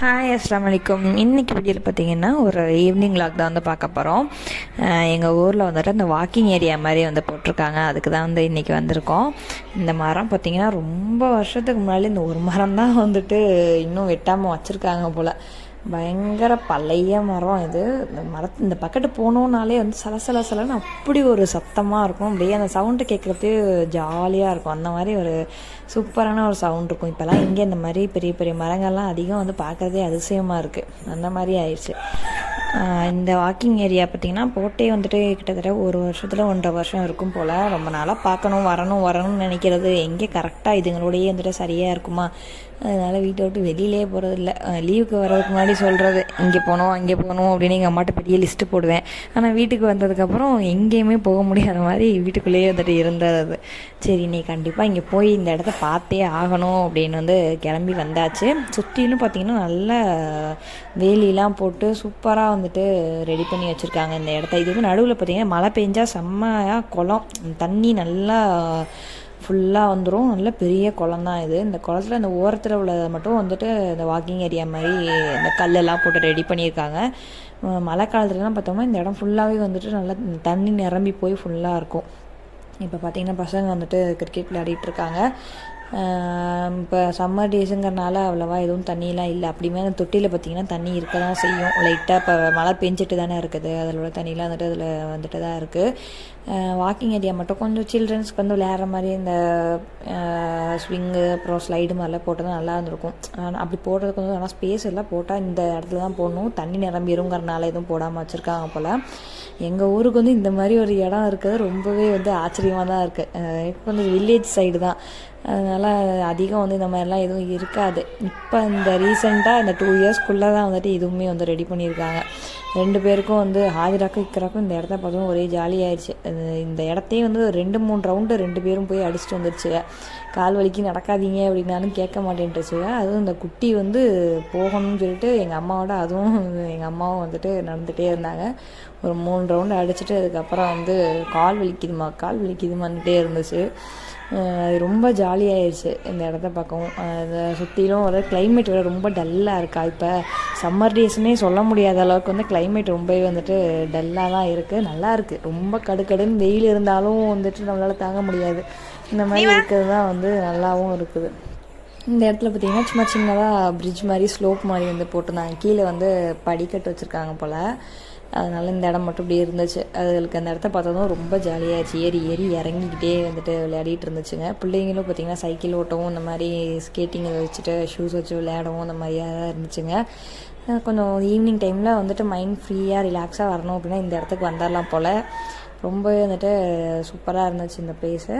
Hi அஸ்லாம் வலைக்கம் இன்றைக்கி வீடியோவில் பார்த்தீங்கன்னா ஒரு ஈவினிங் லாக் தான் வந்து பார்க்க போகிறோம் எங்கள் ஊரில் வந்துட்டு அந்த வாக்கிங் ஏரியா மாதிரி வந்து போட்டிருக்காங்க. அதுக்கு தான் வந்து இன்றைக்கி வந்திருக்கோம். இந்த மரம் பார்த்திங்கன்னா ரொம்ப வருஷத்துக்கு முன்னாடி இந்த ஒரு மரம் தான் வந்துட்டு இன்னும் வெட்டாமல் வச்சுருக்காங்க போல். பயங்கர பழைய மரம் இது. இந்த மரத்து இந்த பக்கெட்டு போனோன்னாலே வந்து சலசல சலன்னு அப்படி ஒரு சத்தமாக இருக்கும். அப்படியே அந்த சவுண்டு கேட்குறதே ஜாலியாக இருக்கும். அந்த மாதிரி ஒரு சூப்பரான ஒரு சவுண்ட் இருக்கும். இப்போல்லாம் இங்கே இந்த மாதிரி பெரிய பெரிய மரங்கள்லாம் அதிகம் வந்து பார்க்குறதே அதிசயமாக இருக்குது அந்த மாதிரி ஆயிடுச்சு. இந்த வாக்கிங் ஏரியா பார்த்திங்கன்னா போட்டே வந்துட்டு கிட்டத்தட்ட ஒரு வருஷத்தில் ஒன்றரை வருஷம் இருக்கும் போல். ரொம்ப நாளாக பார்க்கணும் வரணும் வரணும்னு நினைக்கிறது. எங்கே கரெக்டாக இதுங்களோடையே வந்துட்டு சரியாக இருக்குமா? அதனால் வீட்டை விட்டு வெளியிலே போகிறதில்ல லீவுக்கு வர்றதுக்கு முன்னாடி சொல்கிறது இங்கே போகணும் அங்கே போகணும் அப்படின்னு எங்கள் அம்மாட்ட பெரிய லிஸ்ட்டு போடுவேன். ஆனால் வீட்டுக்கு வந்ததுக்கப்புறம் எங்கேயுமே போக முடியாத மாதிரி வீட்டுக்குள்ளேயே வந்துட்டு இருந்தது சரி நீ கண்டிப்பாக இங்கே போய் இந்த இடத்த பார்த்தே ஆகணும் அப்படின்னு வந்து கிளம்பி வந்தாச்சு. சுற்றிலும் பார்த்திங்கன்னா நல்ல வேலிலாம் போட்டு சூப்பராக வந்துட்டு ரெடி பண்ணி வச்சுருக்காங்க இந்த இடத்த. இது வந்து நடுவில் பார்த்திங்கன்னா மழை பெஞ்சால் செம்மையாக குளம் தண்ணி நல்லா ஃபுல்லாக வந்துடும் நல்ல பெரிய குளம் தான் இது. இந்த குளத்துல இந்த ஓரத்தில் உள்ளதை மட்டும் வந்துட்டு இந்த வாக்கிங் ஏரியா மாதிரி இந்த கல்லெல்லாம் போட்டு ரெடி பண்ணியிருக்காங்க. மழை காலத்துலலாம் பார்த்தோம்னா இந்த இடம் ஃபுல்லாகவே வந்துட்டு நல்லா தண்ணி நிரம்பி போய் ஃபுல்லாக இருக்கும். இப்போ பார்த்திங்கன்னா பசங்க வந்துட்டு கிரிக்கெட் விளையாடிட்டு இருக்காங்க. இப்போ சம்மர் டேஸுங்கிறனால அவ்வளோவா எதுவும் தண்ணியெலாம் இல்லை. அப்படியுமே அந்த தொட்டியில் பார்த்திங்கன்னா தண்ணி இருக்க தான் செய்யும் லைட்டாக இப்போ மழை பெஞ்சிட்டு தானே இருக்குது. அதில் உள்ள தண்ணியெலாம் வந்துட்டு அதில் வந்துட்டு தான் இருக்குது வாக்கிங் ஏரியா மட்டும் கொஞ்சம் சில்ட்ரன்ஸ்க்கு வந்து விளையாடுற மாதிரி இந்த ஸ்விங்கு அப்புறம் ஸ்லைடு மாதிரிலாம் போட்டால் நல்லா இருந்திருக்கும். அப்படி போடுறதுக்கு வந்து ஆனால் ஸ்பேஸ் எல்லாம் போட்டால் இந்த இடத்துல தான் போடணும். தண்ணி நிரம்பிடுங்கிறனால எதுவும் போடாமல் வச்சுருக்காங்க போல். எங்கள் ஊருக்கு வந்து இந்த மாதிரி ஒரு இடம் இருக்கிறது ரொம்பவே வந்து ஆச்சரியமாக தான் இருக்குது இப்போ வந்து வில்லேஜ் சைடு தான். அதனால் அதிகம் வந்து இந்த மாதிரிலாம் எதுவும் இருக்காது. இப்போ இந்த ரீசெண்டாக இந்த டூ இயர்ஸ்க்குள்ளே தான் வந்துட்டு இதுவுமே வந்து ரெடி பண்ணியிருக்காங்க. ரெண்டு பேருக்கும் வந்து ஹாஜராக்கும் இக்கராக்கும் இந்த இடத்த பார்த்தோம் ஒரே ஜாலியாகிடுச்சு இந்த இடத்தையும் வந்து ரெண்டு மூணு ரவுண்டு ரெண்டு பேரும் போய் அடிச்சுட்டு வந்துருச்சுங்க கால் வலிக்கு நடக்காதீங்க அப்படின்னாலும் கேட்க மாட்டேன்ட்டுச்சுங்க அதுவும் இந்த குட்டி வந்து போகணும்னு சொல்லிட்டு எங்கள் அம்மாவோட அதுவும் எங்கள் அம்மாவும் வந்துட்டு நடந்துகிட்டே இருந்தாங்க. ஒரு மூணு ரவுண்டு அடிச்சுட்டு அதுக்கப்புறம் வந்து கால் வலிக்குதுமா கால் வலிக்குதுமான்ட்டே இருந்துச்சு. அது ரொம்ப ஜாலியாகிடுச்சு இந்த இடத்த பார்க்கவும். அதை சுற்றிலும் ஒரு கிளைமேட் வேறு ரொம்ப டல்லாக இருக்கா? இப்போ சம்மர் டேஸ்னே சொல்ல முடியாத அளவுக்கு வந்து கிளைமேட் ரொம்பவே வந்துட்டு டல்லாக தான் இருக்குது நல்லா இருக்குது ரொம்ப கடுக்கடுன்னு வெயில் இருந்தாலும் வந்துட்டு நம்மளால் தாங்க முடியாது. இந்த மாதிரி இருக்கிறது தான் வந்து நல்லாவும் இருக்குது. இந்த இடத்துல பார்த்தீங்கன்னா சும்மா சின்னதாக பிரிட்ஜ் மாதிரி ஸ்லோப் மாதிரி வந்து போட்டிருந்தாங்க. கீழே வந்து படிக்கட்டு வச்சுருக்காங்க போல். அதனால் இந்த இடம் மட்டும் இப்படி இருந்துச்சு. அதுகளுக்கு அந்த இடத்த பார்த்ததும் ரொம்ப ஜாலியாகிடுச்சு ஏறி ஏறி இறங்கிக்கிட்டே வந்துட்டு விளையாடிட்டு இருந்துச்சுங்க. பிள்ளைங்களும் பார்த்திங்கன்னா சைக்கிள் ஓட்டவும் இந்த மாதிரி ஸ்கேட்டிங் வச்சுட்டு ஷூஸ் வச்சு விளையாடவும் அந்த மாதிரியாக தான் இருந்துச்சுங்க கொஞ்சம் ஈவினிங் டைமில் வந்துட்டு மைண்ட் ஃப்ரீயாக ரிலாக்ஸாக வரணும் அப்படின்னா இந்த இடத்துக்கு வந்துடலாம் போல். ரொம்பவே வந்துட்டு சூப்பராக இருந்துச்சு இந்த ப்ளேஸு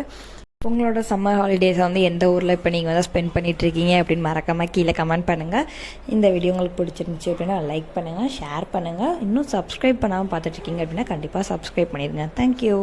உங்களோட சம்மர் ஹாலிடேஸை வந்து எந்த ஊரில் இப்போ நீங்கள் வந்து ஸ்பெண்ட் பண்ணிகிட்ருக்கீங்க அப்படின்னு மறக்காமல் கீழே கமெண்ட் பண்ணுங்கள் இந்த வீடியோ உங்களுக்கு பிடிச்சிருந்துச்சி அப்படின்னா லைக் பண்ணுங்கள் ஷேர் பண்ணுங்கள் இன்னும் சப்ஸ்கிரைப் பண்ணாமல் பார்த்துட்ருக்கீங்க அப்படின்னா கண்டிப்பாக சப்ஸ்கிரைப் பண்ணிடுங்க. தேங்க்யூ